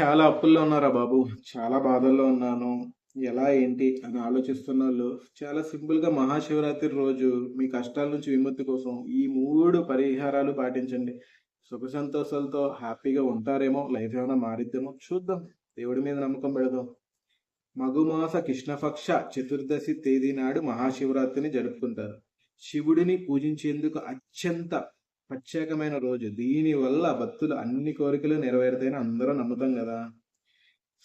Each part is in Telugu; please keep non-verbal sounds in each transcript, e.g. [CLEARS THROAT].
చాలా అప్పుల్లో ఉన్నారా బాబు? చాలా బాధల్లో ఉన్నాను. ఎలా ఏంటి అని ఆలోచిస్తున్నోళ్ళు చాలా సింపుల్గా మహాశివరాత్రి రోజు మీ కష్టాల నుంచి విముక్తి కోసం ఈ మూడు పరిహారాలు పాటించండి. సుఖ సంతోషాలతో హ్యాపీగా ఉంటారేమో లైఫ్ ఏమైనా మారిద్దేమో చూద్దాం. దేవుడి మీద నమ్మకం పెడదాం. మగుమాస కృష్ణపక్ష చతుర్దశి తేదీ నాడు మహాశివరాత్రిని జరుపుకుంటారు. శివుడిని పూజించేందుకు అత్యంత ప్రత్యేకమైన రోజు. దీనివల్ల భక్తులు అన్ని కోరికలు నెరవేరుతాయని అందరూ నమ్ముతాం కదా.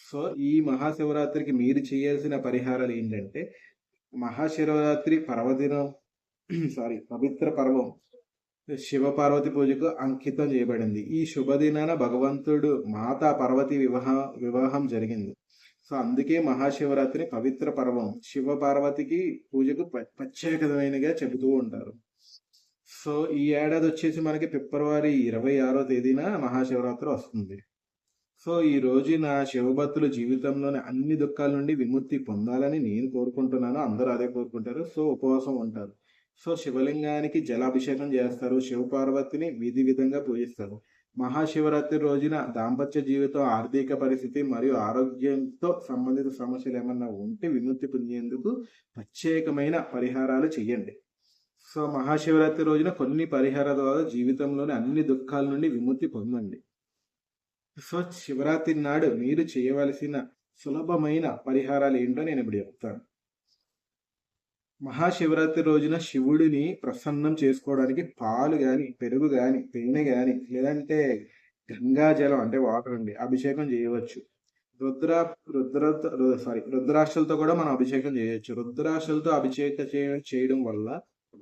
సో ఈ మహాశివరాత్రికి మీరు చేయాల్సిన పరిహారాలు ఏంటంటే మహాశివరాత్రి పర్వదినం [CLEARS THROAT] సారీ పవిత్ర పర్వం శివ పార్వతి పూజకు అంకితం చేయబడింది. ఈ శుభదినాన భగవంతుడు మాతా పార్వతి వివాహ వివాహం జరిగింది. సో అందుకే మహాశివరాత్రి పవిత్ర పర్వం శివ పార్వతికి పూజకు ప్రత్యేకమైనగా చెబుతూ ఉంటారు. సో ఈ ఏడాది వచ్చేసి మనకి ఫిబ్రవరి ఇరవై ఆరో తేదీన మహాశివరాత్రి వస్తుంది. సో ఈ రోజున శివభక్తుల జీవితంలోని అన్ని దుఃఖాల నుండి విముక్తి పొందాలని నేను కోరుకుంటున్నాను. అందరూ అదే కోరుకుంటారు. సో ఉపవాసం ఉంటారు. సో శివలింగానికి జలాభిషేకం చేస్తారు. శివపార్వతిని విధి విధంగా పూజిస్తారు. మహాశివరాత్రి రోజున దాంపత్య జీవితం ఆర్థిక పరిస్థితి మరియు ఆరోగ్యంతో సంబంధిత సమస్యలు ఏమన్నా ఉంటే విముక్తి పొందేందుకు ప్రత్యేకమైన పరిహారాలు చేయండి. సో మహాశివరాత్రి రోజున కొన్ని పరిహారాల ద్వారా జీవితంలోని అన్ని దుఃఖాల నుండి విముక్తి పొందండి. సో శివరాత్రి నాడు మీరు చేయవలసిన సులభమైన పరిహారాలు ఏంటో నేను ఇప్పుడు చెప్తాను. మహాశివరాత్రి రోజున శివుడిని ప్రసన్నం చేసుకోవడానికి పాలు కానీ పెరుగు కానీ తేనె కానీ లేదంటే గంగా జలం అంటే వాటర్ అండి అభిషేకం చేయవచ్చు. రుద్ర రుద్ర సారీ రుద్రాక్షలతో కూడా మనం అభిషేకం చేయవచ్చు రుద్రాక్షలతో అభిషేకం చేయడం వల్ల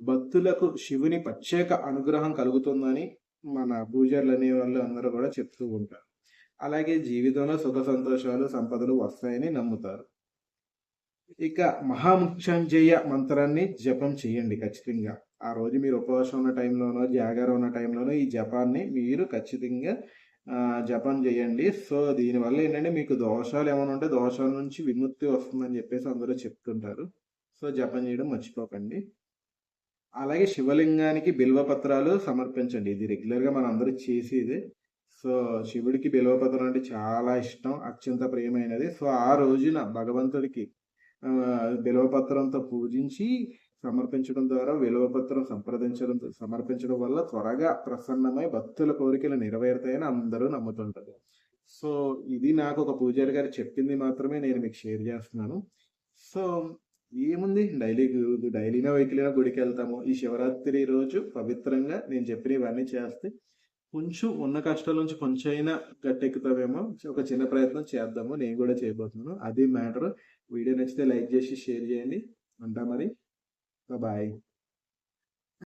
భక్తులకు శివుని ప్రత్యేక అనుగ్రహం కలుగుతుందని మన పూజారులు అనే వాళ్ళు అందరూ కూడా చెప్తూ ఉంటారు. అలాగే జీవితంలో సుఖ సంతోషాలు సంపదలు వస్తాయని నమ్ముతారు. ఇక మహాముఖ్యంజయ మంత్రాన్ని జపం చేయండి ఖచ్చితంగా. ఆ రోజు మీరు ఉపవాసం ఉన్న టైంలోనో జాగారం ఉన్న టైంలోనో ఈ జపాన్ని మీరు ఖచ్చితంగా జపం చేయండి. సో దీనివల్ల ఏంటంటే మీకు దోషాలు ఏమైనా ఉంటే దోషాల నుంచి విముక్తి వస్తుందని చెప్పేసి అందరూ చెప్తుంటారు. సో జపం చేయడం మర్చిపోకండి. అలాగే శివలింగానికి బిల్వపత్రాలు సమర్పించండి. ఇది రెగ్యులర్గా మనం అందరూ చేసేది. సో శివుడికి బిల్వపత్రం అంటే చాలా ఇష్టం అత్యంత ప్రియమైనది. సో ఆ రోజున భగవంతుడికి బిల్వపత్రంతో పూజించి సమర్పించడం ద్వారా విలువపత్రం సంప్రదించడం సమర్పించడం వల్ల త్వరగా ప్రసన్నమై భక్తుల కోరికలు నెరవేరుతాయని అందరూ నమ్ముతుంటారు. సో ఇది నాకు ఒక పూజారి గారు చెప్పింది మాత్రమే నేను మీకు షేర్ చేస్తున్నాను. సో ఏముంది? డైలీ డైలీనా వెహికల్నా గుడికి వెళ్తాము. ఈ శివరాత్రి రోజు పవిత్రంగా నేను చెప్పిన ఇవన్నీ చేస్తే కొంచెం ఉన్న కష్టాల నుంచి కొంచెం అయినా గట్టెక్కుతామేమో ఒక చిన్న ప్రయత్నం చేద్దాము. నేను కూడా చేయబోతున్నాను. అది మ్యాటర్. వీడియో నచ్చితే లైక్ చేసి షేర్ చేయండి. ఉంటా మరి. బాయ్.